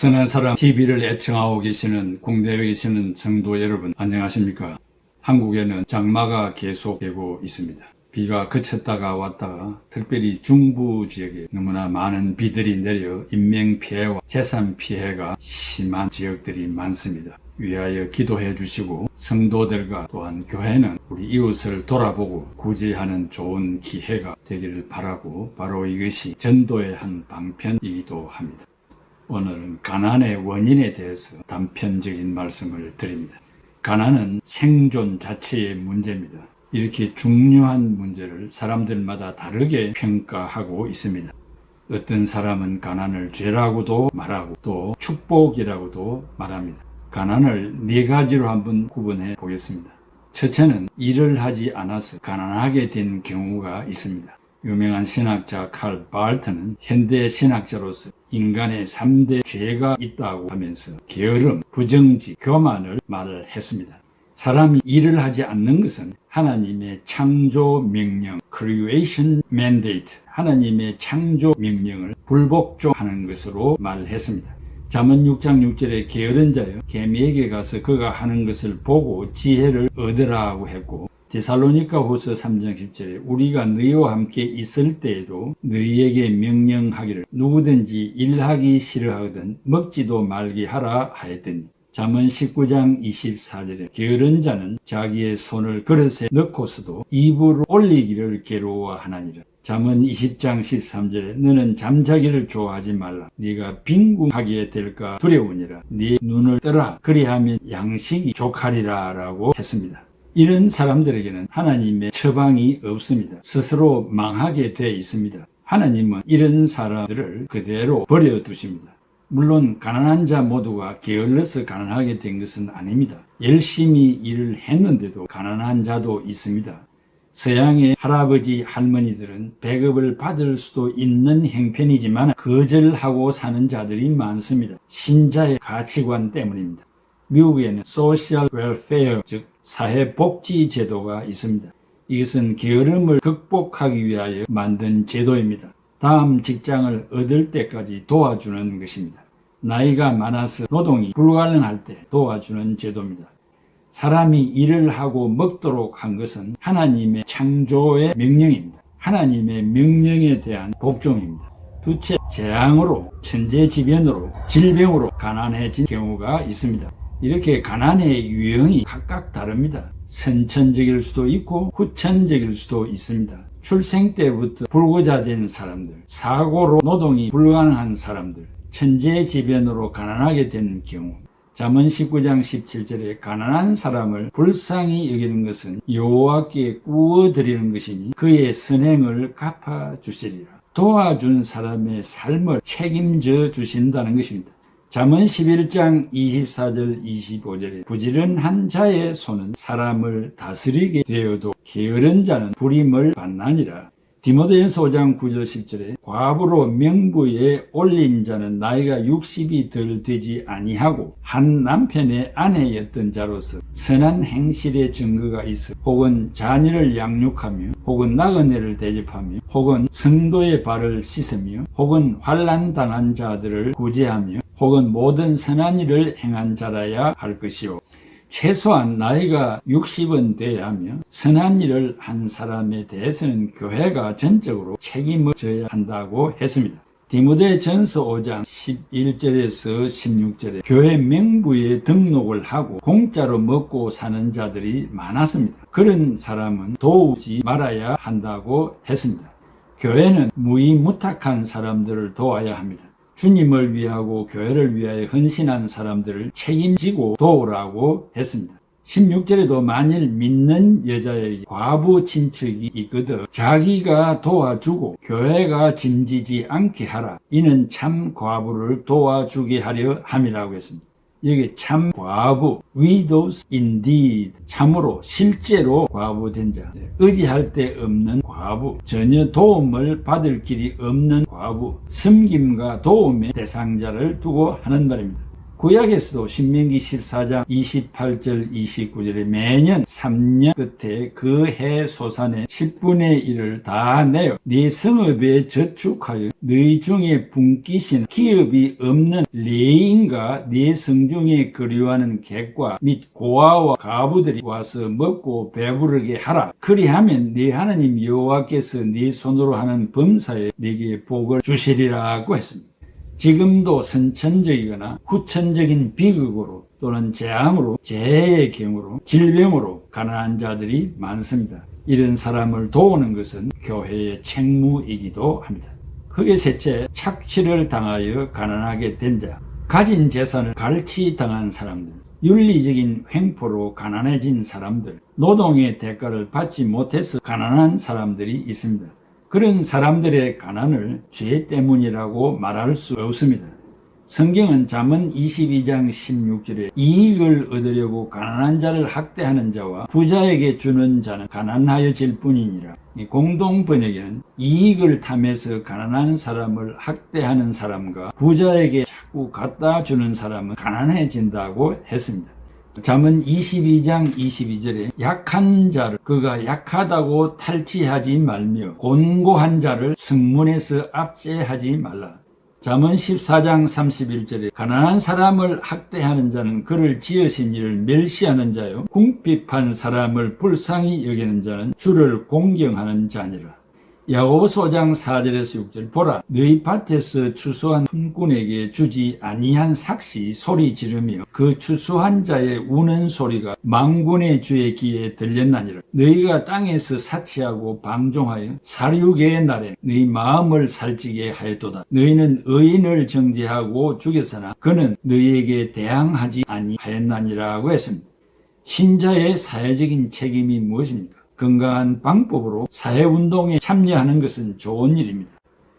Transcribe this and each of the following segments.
선한 사람 TV를 애청하고 계시는 공대에 계시는 성도 여러분 안녕하십니까? 한국에는 장마가 계속되고 있습니다. 비가 그쳤다가 왔다가 특별히 중부 지역에 너무나 많은 비들이 내려 인명 피해와 재산 피해가 심한 지역들이 많습니다. 위하여 기도해 주시고 성도들과 또한 교회는 우리 이웃을 돌아보고 구제하는 좋은 기회가 되기를 바라고 바로 이것이 전도의 한 방편이기도 합니다. 오늘은 가난의 원인에 대해서 단편적인 말씀을 드립니다. 가난은 생존 자체의 문제입니다. 이렇게 중요한 문제를 사람들마다 다르게 평가하고 있습니다. 어떤 사람은 가난을 죄라고도 말하고 또 축복이라고도 말합니다. 가난을 네 가지로 한번 구분해 보겠습니다. 첫째는 일을 하지 않아서 가난하게 된 경우가 있습니다. 유명한 신학자 칼 바알트는 현대 신학자로서 인간의 3대 죄가 있다고 하면서 게으름, 부정지, 교만을 말을 했습니다. 사람이 일을 하지 않는 것은 하나님의 창조 명령, creation mandate, 하나님의 창조 명령을 불복종하는 것으로 말했습니다. 잠언 6장 6절에 게으른 자여 개미에게 가서 그가 하는 것을 보고 지혜를 얻으라고 했고 데살로니가 후서 3장 10절에 우리가 너희와 함께 있을 때에도 너희에게 명령하기를 누구든지 일하기 싫어하거든 먹지도 말게 하라 하였더니 잠언 19장 24절에 게으른 자는 자기의 손을 그릇에 넣고서도 입으로 올리기를 괴로워하나니라. 잠언 20장 13절에 너는 잠자기를 좋아하지 말라. 네가 빈궁하게 될까 두려우니라. 네 눈을 떠라. 그리하면 양식이 족하리라 라고 했습니다. 이런 사람들에게는 하나님의 처방이 없습니다. 스스로 망하게 돼 있습니다. 하나님은 이런 사람들을 그대로 버려두십니다. 물론 가난한 자 모두가 게을러서 가난하게 된 것은 아닙니다. 열심히 일을 했는데도 가난한 자도 있습니다. 서양의 할아버지 할머니들은 배급을 받을 수도 있는 형편이지만 거절하고 사는 자들이 많습니다. 신자의 가치관 때문입니다. 미국에는 소셜 웰페어 즉 사회복지 제도가 있습니다. 이것은 게으름을 극복하기 위하여 만든 제도입니다. 다음 직장을 얻을 때까지 도와주는 것입니다. 나이가 많아서 노동이 불가능할 때 도와주는 제도입니다. 사람이 일을 하고 먹도록 한 것은 하나님의 창조의 명령입니다. 하나님의 명령에 대한 복종입니다. 두째, 재앙으로, 천재지변으로, 질병으로 가난해진 경우가 있습니다. 이렇게 가난의 유형이 각각 다릅니다. 선천적일 수도 있고 후천적일 수도 있습니다. 출생 때부터 불구자 된 사람들, 사고로 노동이 불가능한 사람들, 천재지변으로 가난하게 된 경우, 잠언 19장 17절에 가난한 사람을 불쌍히 여기는 것은 여호와께 구워 드리는 것이니 그의 선행을 갚아 주시리라. 도와준 사람의 삶을 책임져 주신다는 것입니다. 잠언 11장 24절 25절에 부지런한 자의 손은 사람을 다스리게 되어도 게으른 자는 부림을 받나니라. 디모데전서 5장 9절 10절에 과부로 명부에 올린 자는 나이가 60이 덜 되지 아니하고 한 남편의 아내였던 자로서 선한 행실의 증거가 있어 혹은 자녀를 양육하며 혹은 나그네를 대접하며 혹은 성도의 발을 씻으며 혹은 환란 당한 자들을 구제하며 혹은 모든 선한 일을 행한 자라야 할 것이요 최소한 나이가 60은 돼야 하며 선한 일을 한 사람에 대해서는 교회가 전적으로 책임을 져야 한다고 했습니다. 디모데 전서 5장 11절에서 16절에 교회 명부에 등록을 하고 공짜로 먹고 사는 자들이 많았습니다. 그런 사람은 도우지 말아야 한다고 했습니다. 교회는 무의무탁한 사람들을 도와야 합니다. 주님을 위하고 교회를 위하여 헌신한 사람들을 책임지고 도우라고 했습니다. 16절에도 만일 믿는 여자에게 과부 친척이 있거든 자기가 도와주고 교회가 짐지지 않게 하라. 이는 참 과부를 도와주게 하려 함이라고 했습니다. 여기 참 과부, widows indeed, 참으로 실제로 과부된 자, 의지할 데 없는 과부, 전혀 도움을 받을 길이 없는 과부, 섬김과 도움의 대상자를 두고 하는 말입니다. 구약에서도 신명기 14장 28절 29절에 매년 3년 끝에 그 해 소산의 10분의 1을 다 내어 네 성읍에 저축하여 너희 중에 분기신 기업이 없는 레인과 네 성중에 거류하는 객과 및 고아와 가부들이 와서 먹고 배부르게 하라. 그리하면 네 하나님 여호와께서 네 손으로 하는 범사에 네게 복을 주시리라고 했습니다. 지금도 선천적이거나 후천적인 비극으로 또는 재앙으로 재해의 경우로 질병으로 가난한 자들이 많습니다. 이런 사람을 도우는 것은 교회의 책무이기도 합니다. 흑의 셋째 착취를 당하여 가난하게 된 자, 가진 재산을 갈취당한 사람들, 윤리적인 횡포로 가난해진 사람들, 노동의 대가를 받지 못해서 가난한 사람들이 있습니다. 그런 사람들의 가난을 죄 때문이라고 말할 수 없습니다. 성경은 잠언 22장 16절에 이익을 얻으려고 가난한 자를 학대하는 자와 부자에게 주는 자는 가난하여질 뿐이니라. 이 공동 번역에는 이익을 탐해서 가난한 사람을 학대하는 사람과 부자에게 자꾸 갖다 주는 사람은 가난해진다고 했습니다. 잠언 22장 22절에 약한 자를 그가 약하다고 탈취하지 말며 곤고한 자를 성문에서 압제하지 말라. 잠언 14장 31절에 가난한 사람을 학대하는 자는 그를 지으신 이를 멸시하는 자요 궁핍한 사람을 불쌍히 여기는 자는 주를 공경하는 자니라. 야고보서 5장 4절에서 6절 보라 너희 밭에서 추수한 품꾼에게 주지 아니한 삭시 소리 지르며 그 추수한 자의 우는 소리가 망군의 주의 귀에 들렸나니라. 너희가 땅에서 사치하고 방종하여 사륙의 날에 너희 마음을 살찌게 하였도다. 너희는 의인을 정죄하고 죽였으나 그는 너희에게 대항하지 아니하였나니라고 했습니다. 신자의 사회적인 책임이 무엇입니까? 건강한 방법으로 사회운동에 참여하는 것은 좋은 일입니다.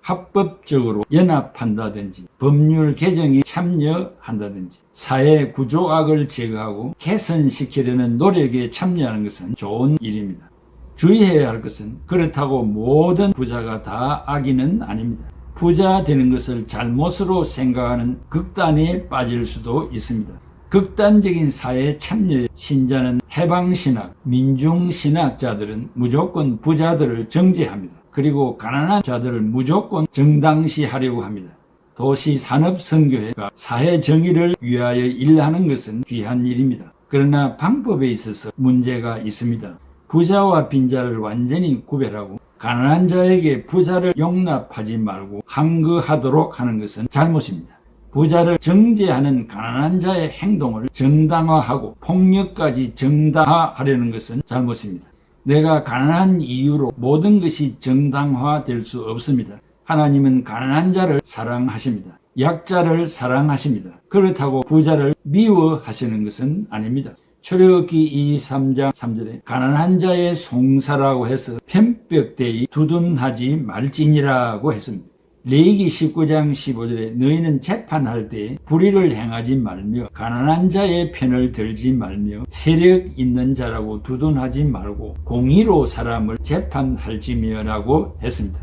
합법적으로 연합한다든지 법률 개정에 참여한다든지 사회 구조악을 제거하고 개선시키려는 노력에 참여하는 것은 좋은 일입니다. 주의해야 할 것은 그렇다고 모든 부자가 다 악인은 아닙니다. 부자 되는 것을 잘못으로 생각하는 극단에 빠질 수도 있습니다. 극단적인 사회 참여에 신자는 해방신학, 민중신학자들은 무조건 부자들을 정죄합니다. 그리고 가난한 자들을 무조건 정당시하려고 합니다. 도시 산업 선교회가 사회 정의를 위하여 일하는 것은 귀한 일입니다. 그러나 방법에 있어서 문제가 있습니다. 부자와 빈자를 완전히 구별하고 가난한 자에게 부자를 용납하지 말고 항거하도록 하는 것은 잘못입니다. 부자를 정죄하는 가난한 자의 행동을 정당화하고 폭력까지 정당화하려는 것은 잘못입니다. 내가 가난한 이유로 모든 것이 정당화될 수 없습니다. 하나님은 가난한 자를 사랑하십니다. 약자를 사랑하십니다. 그렇다고 부자를 미워하시는 것은 아닙니다. 출애굽기 23장 3절에 가난한 자의 송사라고 해서 편벽대이 두둔하지 말지니라고 했습니다. 레이기 19장 15절에 너희는 재판할 때 불의를 행하지 말며 가난한 자의 편을 들지 말며 세력 있는 자라고 두둔하지 말고 공의로 사람을 재판할지며라고 했습니다.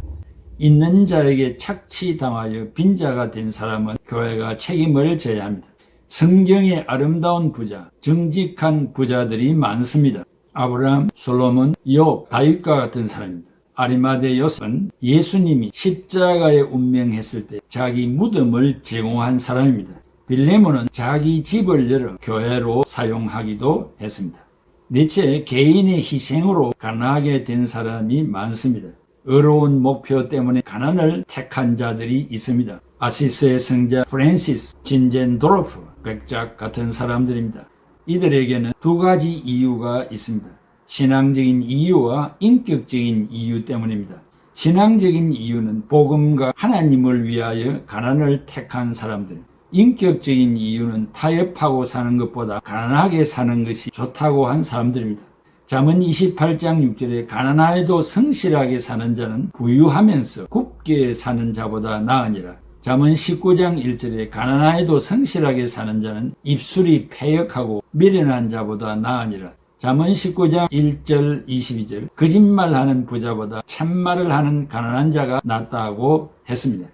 있는 자에게 착취당하여 빈자가 된 사람은 교회가 책임을 져야 합니다. 성경의 아름다운 부자, 정직한 부자들이 많습니다. 아브라함, 솔로몬, 욥, 다윗과 같은 사람입니다. 아리마데요스는 예수님이 십자가에 운명했을 때 자기 무덤을 제공한 사람입니다. 빌레몬은 자기 집을 열어 교회로 사용하기도 했습니다. 넷째, 개인의 희생으로 가난하게 된 사람이 많습니다. 어려운 목표 때문에 가난을 택한 자들이 있습니다. 아시스의 성자 프랜시스, 진젠도르프, 백작 같은 사람들입니다. 이들에게는 두 가지 이유가 있습니다. 신앙적인 이유와 인격적인 이유 때문입니다. 신앙적인 이유는 복음과 하나님을 위하여 가난을 택한 사람들. 인격적인 이유는 타협하고 사는 것보다 가난하게 사는 것이 좋다고 한 사람들입니다. 잠언 28장 6절에 가난하여도 성실하게 사는 자는 부유하면서 굽게 사는 자보다 나으니라. 잠언 19장 1절에 가난하여도 성실하게 사는 자는 입술이 패역하고 미련한 자보다 나으니라. 잠언 19장 1절 22절 거짓말하는 부자보다 참말을 하는 가난한 자가 낫다고 했습니다.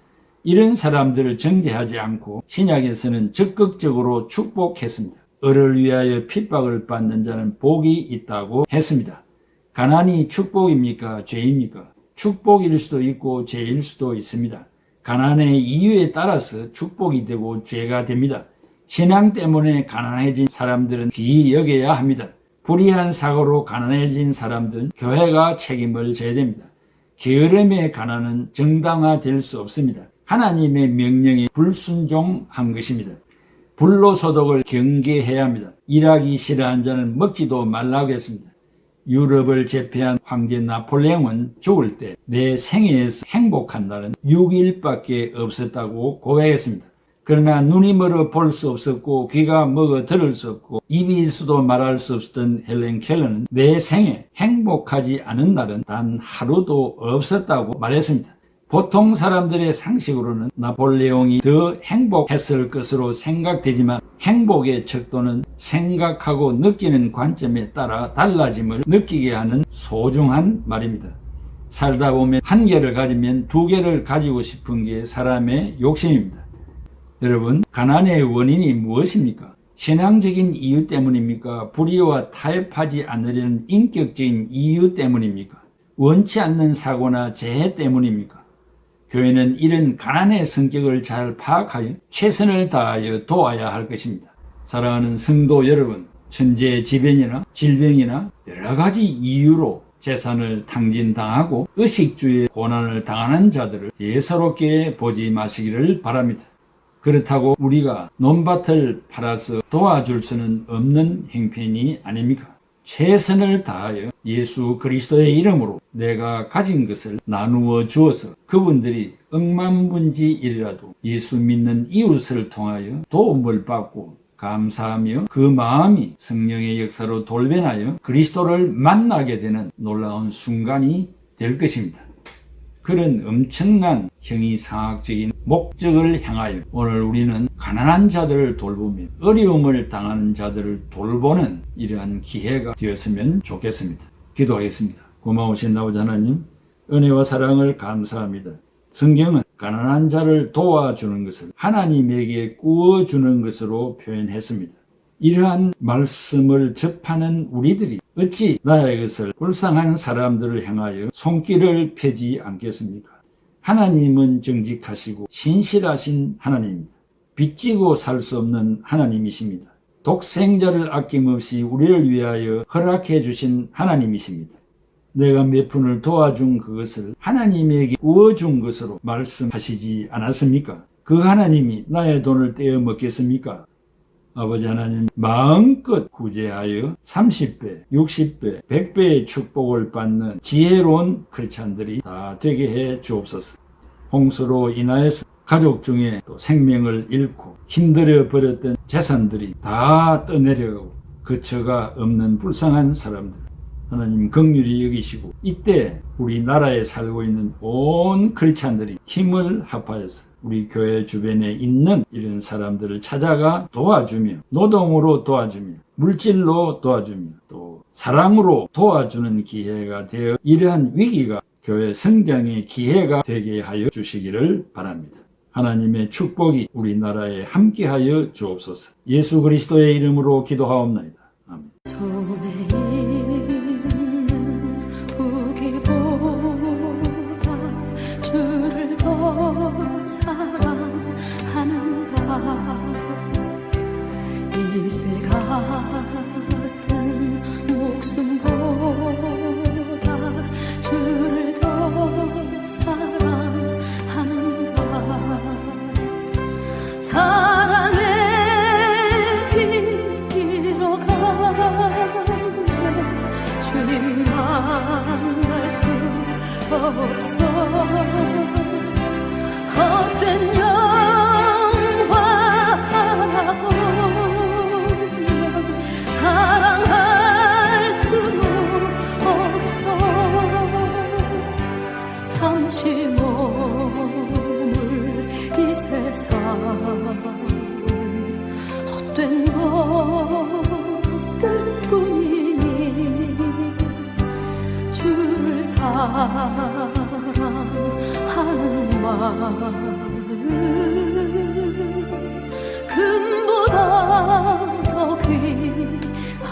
이런 사람들을 정죄하지 않고 신약에서는 적극적으로 축복했습니다. 을을 위하여 핍박을 받는 자는 복이 있다고 했습니다. 가난이 축복입니까? 죄입니까? 축복일 수도 있고 죄일 수도 있습니다. 가난의 이유에 따라서 축복이 되고 죄가 됩니다. 신앙 때문에 가난해진 사람들은 귀히 여겨야 합니다. 불의한 사고로 가난해진 사람들은 교회가 책임을 져야 됩니다. 게으름의 가난은 정당화될 수 없습니다. 하나님의 명령에 불순종한 것입니다. 불로소득을 경계해야 합니다. 일하기 싫어하는 자는 먹지도 말라고 했습니다. 유럽을 제패한 황제 나폴레옹은 죽을 때 내 생애에서 행복한 날은 6일밖에 없었다고 고백했습니다. 그러나 눈이 멀어 볼 수 없었고 귀가 먹어 들을 수 없고 입이 있어도 말할 수 없었던 헬렌 켈러는 내 생에 행복하지 않은 날은 단 하루도 없었다고 말했습니다. 보통 사람들의 상식으로는 나폴레옹이 더 행복했을 것으로 생각되지만 행복의 척도는 생각하고 느끼는 관점에 따라 달라짐을 느끼게 하는 소중한 말입니다. 살다 보면 한 개를 가지면 두 개를 가지고 싶은 게 사람의 욕심입니다. 여러분, 가난의 원인이 무엇입니까? 신앙적인 이유 때문입니까? 불의와 타협하지 않으려는 인격적인 이유 때문입니까? 원치 않는 사고나 재해 때문입니까? 교회는 이런 가난의 성격을 잘 파악하여 최선을 다하여 도와야 할 것입니다. 사랑하는 성도 여러분, 천재의 지변이나 질병이나 여러 가지 이유로 재산을 탕진당하고 의식주의 고난을 당하는 자들을 예사롭게 보지 마시기를 바랍니다. 그렇다고 우리가 논밭을 팔아서 도와줄 수는 없는 행편이 아닙니까? 최선을 다하여 예수 그리스도의 이름으로 내가 가진 것을 나누어 주어서 그분들이 억만분지 일이라도 예수 믿는 이웃을 통하여 도움을 받고 감사하며 그 마음이 성령의 역사로 돌변하여 그리스도를 만나게 되는 놀라운 순간이 될 것입니다. 그런 엄청난 형이상학적인 목적을 향하여 오늘 우리는 가난한 자들을 돌보며 어려움을 당하는 자들을 돌보는 이러한 기회가 되었으면 좋겠습니다. 기도하겠습니다. 고마우신 아버지 하나님, 은혜와 사랑을 감사합니다. 성경은 가난한 자를 도와주는 것을 하나님에게 구워주는 것으로 표현했습니다. 이러한 말씀을 접하는 우리들이 어찌 나의 것을 불쌍한 사람들을 향하여 손길을 펴지 않겠습니까? 하나님은 정직하시고 신실하신 하나님입니다. 빚지고 살 수 없는 하나님이십니다. 독생자를 아낌없이 우리를 위하여 허락해 주신 하나님이십니다. 내가 몇 푼을 도와준 그것을 하나님에게 구워준 것으로 말씀하시지 않았습니까? 그 하나님이 나의 돈을 떼어 먹겠습니까? 아버지 하나님 마음껏 구제하여 30배, 60배, 100배의 축복을 받는 지혜로운 크리스찬들이 다 되게 해 주옵소서. 홍수로 인하여서 가족 중에 또 생명을 잃고 힘들어 버렸던 재산들이 다 떠내려가고 거처가 없는 불쌍한 사람들 하나님 긍휼히 여기시고 이때 우리 나라에 살고 있는 온 크리스찬들이 힘을 합하여서 우리 교회 주변에 있는 이런 사람들을 찾아가 도와주며 노동으로 도와주며 물질로 도와주며 또 사랑으로 도와주는 기회가 되어 이러한 위기가 교회 성장의 기회가 되게 하여 주시기를 바랍니다. 하나님의 축복이 우리나라에 함께하여 주옵소서. 예수 그리스도의 이름으로 기도하옵나이다. 아멘.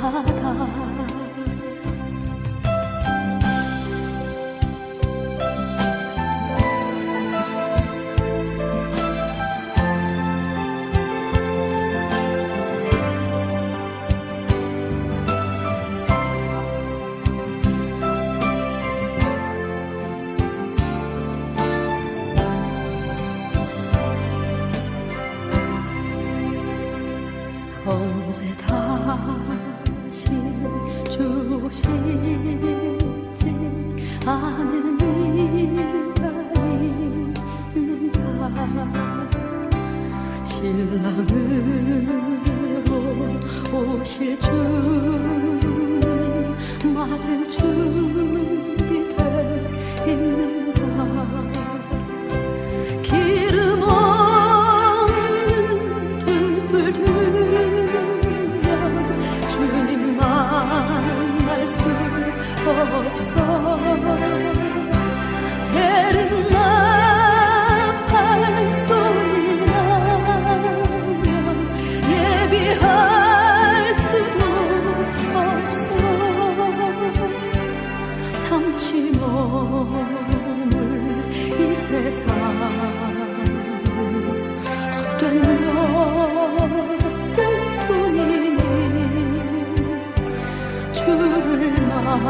금보다 더 다시 주실지 아는 이가 있는가 신랑으로 오실 주님 맞을 준비돼 있는 수 없어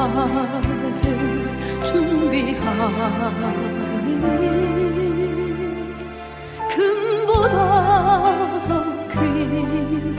맞을 준비하니 금보다 더 귀하다